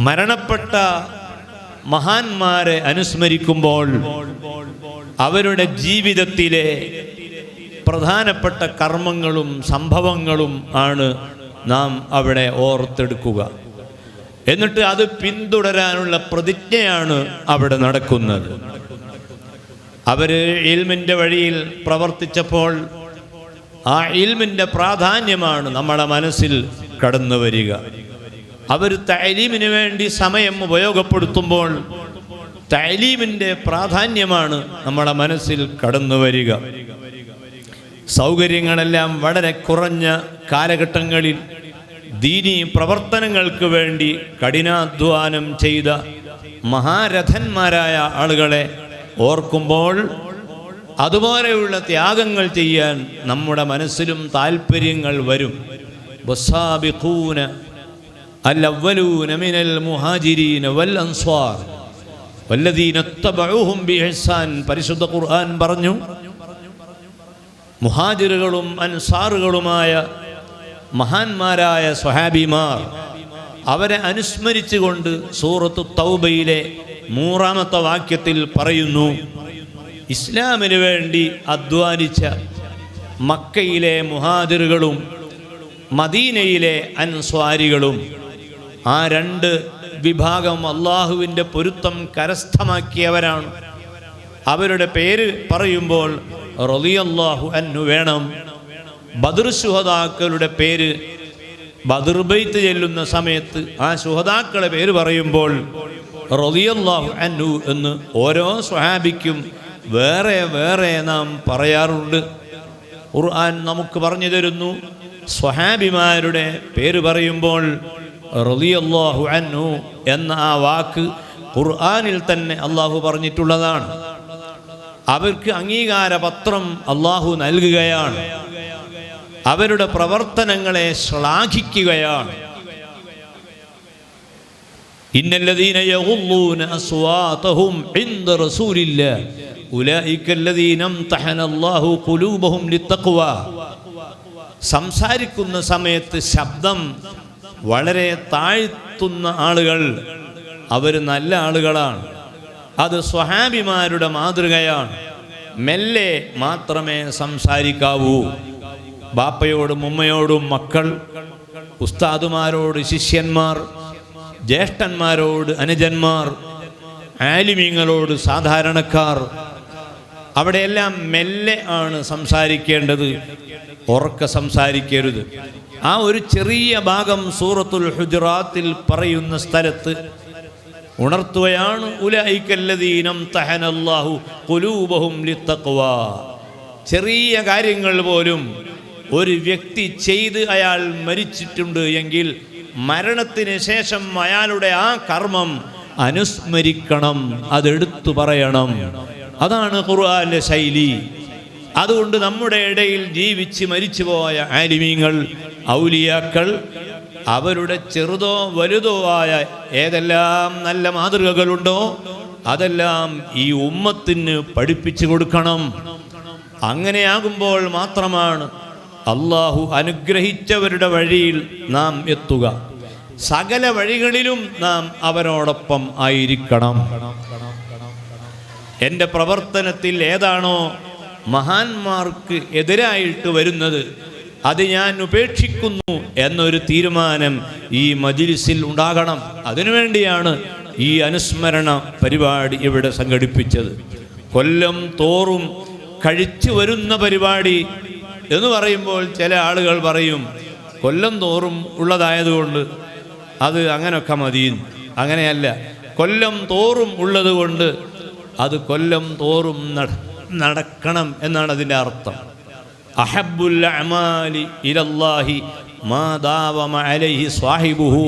മരണപ്പെട്ട മഹാന്മാരെ അനുസ്മരിക്കുമ്പോൾ അവരുടെ ജീവിതത്തിലെ പ്രധാനപ്പെട്ട കർമ്മങ്ങളും സംഭവങ്ങളും ആണ് നാം അവിടെ ഓർത്തെടുക്കുക. എന്നിട്ട് അത് പിന്തുടരാനുള്ള പ്രതിജ്ഞയാണ് അവിടെ നടക്കുന്നത്. അവർ ഇൽമിന്റെ വഴിയിൽ പ്രവർത്തിച്ചപ്പോൾ ആ ഇൽമിന്റെ പ്രാധാന്യമാണ് നമ്മുടെ മനസ്സിൽ കടന്നു വരിക അവർ തൈലീമിന് വേണ്ടി സമയം ഉപയോഗപ്പെടുത്തുമ്പോൾ തൈലീമിന്റെ പ്രാധാന്യമാണ് നമ്മുടെ മനസ്സിൽ കടന്നു വരിക. സൗകര്യങ്ങളെല്ലാം വളരെ കുറഞ്ഞ കാലഘട്ടങ്ങളിൽ ദീനി പ്രവർത്തനങ്ങൾക്ക് വേണ്ടി കഠിനാധ്വാനം ചെയ്ത മഹാരഥന്മാരായ ആളുകളെ ഓർക്കുമ്പോൾ അതുപോലെയുള്ള ത്യാഗങ്ങൾ ചെയ്യാൻ നമ്മുടെ മനസ്സിലും താല്പര്യങ്ങൾ വരും. വസ്സാബിഖൂന الأولون من المهاجرين والأنصار والذين اتبعوهم بإحسان പരിശുദ്ധ ഖുർആൻ പറഞ്ഞു മുഹാജിറുകളും അൻസാറുകളുമായ മഹാന്മാരായ സ്വഹാബിമാർ അവരെ അനുസ്മരിച്ചുകൊണ്ട് സൂറത്തു തൗബയിലെ മൂറാമത്തെ വാക്യത്തിൽ പറയുന്നു ഇസ്ലാമിന് വേണ്ടി അധ്വാനിച്ച മക്കയിലെ മുഹാജിറുകളും മദീനയിലെ അൻസ്വാരികളും ആ രണ്ട് വിഭാഗം അള്ളാഹുവിന്റെ പൊരുത്തം കരസ്ഥമാക്കിയവരാണ്. അവരുടെ പേര് പറയുമ്പോൾ റളിയല്ലാഹു അന്നു വേണം. ബദർ സുഹതാക്കളുടെ പേര് ബദർബൈത്ത് ചെല്ലുന്ന സമയത്ത് ആ ശുഹദാക്കളെ പേര് പറയുമ്പോൾ റളിയല്ലാഹു അന്നു എന്ന് ഓരോ സ്വഹാബിക്കും വേറെ വേറെ നാം പറയാറുണ്ട്. ഖുർആൻ നമുക്ക് പറഞ്ഞു തരുന്നു. സ്വഹാബിമാരുടെ പേര് പറയുമ്പോൾ റളിയല്ലാഹു അൻഹു എന്ന ആ വാക്ക് ഖുർആനിൽ തന്നെ അള്ളാഹു പറഞ്ഞിട്ടുള്ളതാണ്. അവർക്ക് അംഗീകാരപത്രം അള്ളാഹു നൽകുകയാണ്. അവരുടെ പ്രവർത്തനങ്ങളെ ശ്ലാഘിക്കുകയാണ്. ഇന്നല്ലദീന അസ്വാതഹും ഖുലൂബഹും സംസാരിക്കുന്ന സമയത്ത് ശബ്ദം വളരെ താഴ്ത്തുന്ന ആളുകൾ. അവർ നല്ല ആളുകളാണ്. അത് സ്വഹാബിമാരുടെ മാതൃകയാണ്. മെല്ലെ മാത്രമേ സംസാരിക്കാവൂ. ബാപ്പയോടും ഉമ്മയോടും മക്കൾ ഉസ്താദുമാരോട് ശിഷ്യന്മാർ ജ്യേഷ്ഠന്മാരോട് അനുജന്മാർ ആലിമീങ്ങളോട് സാധാരണക്കാർ അവിടെയെല്ലാം മെല്ലെ ആണ് സംസാരിക്കേണ്ടത്. ഉറക്ക സംസാരിക്കരുത്. ആ ഒരു ചെറിയ ഭാഗം സൂറത്തുൽ ഹുജറാത്തിൽ പറയുന്ന സ്ഥലത്ത് ഉണർത്തുകയാണ് ചെറിയ കാര്യങ്ങൾ പോലും ഒരു വ്യക്തി ചെയ്ത് അയാൾ മരിച്ചിട്ടുണ്ട് എങ്കിൽ മരണത്തിന് ശേഷം അയാളുടെ ആ കർമ്മം അനുസ്മരിക്കണം അതെടുത്തു പറയണം. അതാണ് ഖുർആന്റെ ശൈലി. അതുകൊണ്ട് നമ്മുടെ ഇടയിൽ ജീവിച്ച് മരിച്ചുപോയ ആലിമീങ്ങൾ ഔലിയാക്കൾ അവരുടെ ചെറുതോ വലുതോ ആയ ഏതെല്ലാം നല്ല മാതൃകകളുണ്ടോ അതെല്ലാം ഈ ഉമ്മത്തിന് പഠിപ്പിച്ചു കൊടുക്കണം. അങ്ങനെയാകുമ്പോൾ മാത്രമാണ് അള്ളാഹു അനുഗ്രഹിച്ചവരുടെ വഴിയിൽ നാം എത്തുക. സകല വഴികളിലും നാം അവരോടൊപ്പം ആയിരിക്കണം. എന്റെ പ്രവർത്തനത്തിൽ ഏതാണോ മഹാന്മാർക്ക് എതിരായിട്ട് വരുന്നത് അത് ഞാൻ ഉപേക്ഷിക്കുന്നു എന്നൊരു തീരുമാനം ഈ മജിലിസിൽ ഉണ്ടാകണം. അതിനുവേണ്ടിയാണ് ഈ അനുസ്മരണ പരിപാടി ഇവിടെ സംഘടിപ്പിച്ചത്. കൊല്ലം തോറും കഴിച്ചു വരുന്ന പരിപാടി എന്ന് പറയുമ്പോൾ ചില ആളുകൾ പറയും കൊല്ലം തോറും ഉള്ളതായതുകൊണ്ട് അത് അങ്ങനെയൊക്കെ മതി അങ്ങനെയല്ല കൊല്ലം തോറും ഉള്ളത് കൊണ്ട് അത് കൊല്ലം തോറും നട നടക്കണം എന്നാണ് അതിന്റെ അർത്ഥം. അഹബുൽ അമാലി ഇലല്ലാഹി സ്വാഹിബുഹു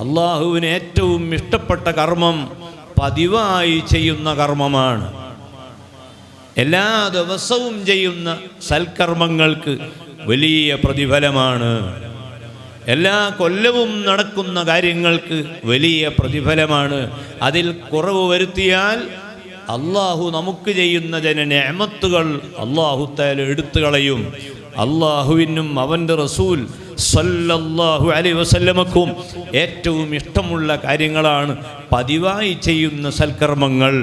അള്ളാഹുവിന് ഏറ്റവും ഇഷ്ടപ്പെട്ട കർമ്മം പതിവായി ചെയ്യുന്ന കർമ്മമാണ്. എല്ലാ ദിവസവും ചെയ്യുന്ന സൽക്കർമ്മങ്ങൾക്ക് വലിയ പ്രതിഫലമാണ്. എല്ലാ കൊല്ലവും നടക്കുന്ന കാര്യങ്ങൾക്ക് വലിയ പ്രതിഫലമാണ്. അതിൽ കുറവ് വരുത്തിയാൽ അള്ളാഹു നമുക്ക് ചെയ്യുന്ന ജനനേമത്തുകൾ അള്ളാഹു താല എടുത്തു കളയും. അള്ളാഹുവിനും അവന്റെ റസൂൽ സല്ലല്ലാഹു അലൈഹി വസല്ലമക്കും ഏറ്റവും ഇഷ്ടമുള്ള കാര്യങ്ങളാണ് പതിവായി ചെയ്യുന്ന സൽക്കർമ്മങ്ങൾ.